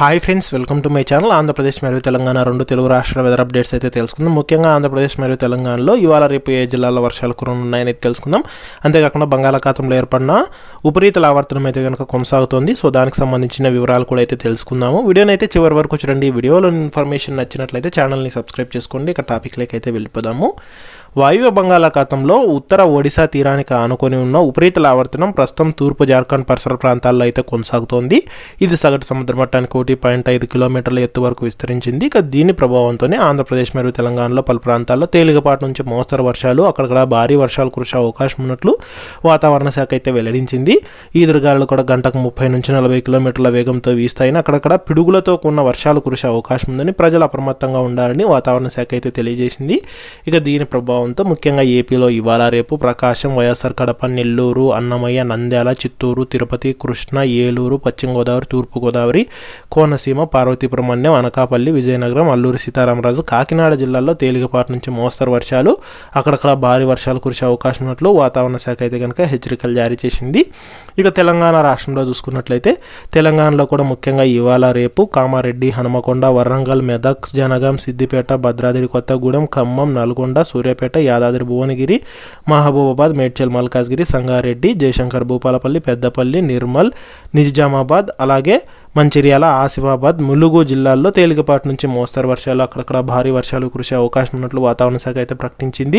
Hi friends welcome to my channel Andhra Pradesh మరియు తెలంగాణ రెండు తెలుగు రాష్ట్రాల వెదర్ అప్డేట్స్ అయితే తెలుసుకుందాం. ముఖ్యంగా ఆంధ్రప్రదేశ్ మరియు తెలంగాణలో ఇవాళ రేపు ఏ జిల్లాలో వర్షాలు కురనున్నాయని అయితే తెలుసుకుందాం. అంతేకాకుండా బంగాళాఖాతంలో ఏర్పడిన ఉపరీతల ఆవర్తనం అయితే కనుక కొనసాగుతోంది. సో దానికి సంబంధించిన వివరాలు కూడా అయితే తెలుసుకుందాము. వీడియోని అయితే చివరి వరకు చూడండి. వీడియోలో ఇన్ఫర్మేషన్ నచ్చినట్లయితే ఛానల్ని సబ్స్క్రైబ్ చేసుకోండి. ఇక టాపిక్లోకి అయితే వెళ్ళిపోదాము. వాయువ్య బంగాళాఖాతంలో ఉత్తర ఒడిశా తీరానికి ఆనుకొని ఉన్న ఉపరితల ఆవర్తనం ప్రస్తుతం తూర్పు జార్ఖండ్ పరిసర ప్రాంతాల్లో అయితే కొనసాగుతోంది. ఇది సగటు సముద్ర మట్టానికి ఒకటి పాయింట్ ఐదు కిలోమీటర్ల ఎత్తు వరకు విస్తరించింది. ఇక దీని ప్రభావంతోనే ఆంధ్రప్రదేశ్ మరియు తెలంగాణలో పలు ప్రాంతాల్లో తేలికపాటి నుంచి మోస్తరు వర్షాలు అక్కడక్కడ భారీ వర్షాలు కురిసే అవకాశం ఉన్నట్లు వాతావరణ శాఖ అయితే వెల్లడించింది. ఈదురుగాలు కూడా గంటకు ముప్పై నుంచి నలభై కిలోమీటర్ల వేగంతో వీస్తాయని అక్కడక్కడ పిడుగులతో కూడిన వర్షాలు కురిసే అవకాశం ఉందని ప్రజలు అప్రమత్తంగా ఉండాలని వాతావరణ శాఖ అయితే తెలియజేసింది. ఇక దీని ప్రభావం ప్రభావంతో ముఖ్యంగా ఏపీలో ఇవాళ రేపు ప్రకాశం వైఎస్ఆర్ కడప నెల్లూరు అన్నమయ్య నంద్యాల చిత్తూరు తిరుపతి కృష్ణ ఏలూరు పశ్చిమ గోదావరి తూర్పు గోదావరి కోనసీమ పార్వతీపురం అనకాపల్లి విజయనగరం అల్లూరి సీతారామరాజు కాకినాడ జిల్లాల్లో తేలికపాటి నుంచి మోస్తరు వర్షాలు. అక్కడక్కడ భారీ వర్షాలు కురిసే అవకాశం ఉన్నట్లు వాతావరణ శాఖ అయితే కనుక హెచ్చరికలు జారీ చేసింది. ఇక తెలంగాణ రాష్ట్రంలో చూసుకున్నట్లయితే తెలంగాణలో కూడా ముఖ్యంగా ఇవాళ రేపు కామారెడ్డి హనుమకొండ వరంగల్ మెదక్ జనగాం సిద్దిపేట భద్రాద్రి కొత్తగూడెం ఖమ్మం నల్గొండ సూర్యాపేట యాదాద్రి భువనగిరి మహబూబాబాద్ మేడ్చల్ మల్కాజ్గిరి సంగారెడ్డి జయశంకర్ భూపాలపల్లి పెద్దపల్లి నిర్మల్ నిజామాబాద్ అలాగే మంచిర్యాల ఆసిఫాబాద్ ములుగు జిల్లాల్లో తేలికపాటి నుంచి మోస్తరు వర్షాలు అక్కడక్కడ భారీ వర్షాలు కురిసే అవకాశం ఉన్నట్లు వాతావరణ శాఖ అయితే ప్రకటించింది.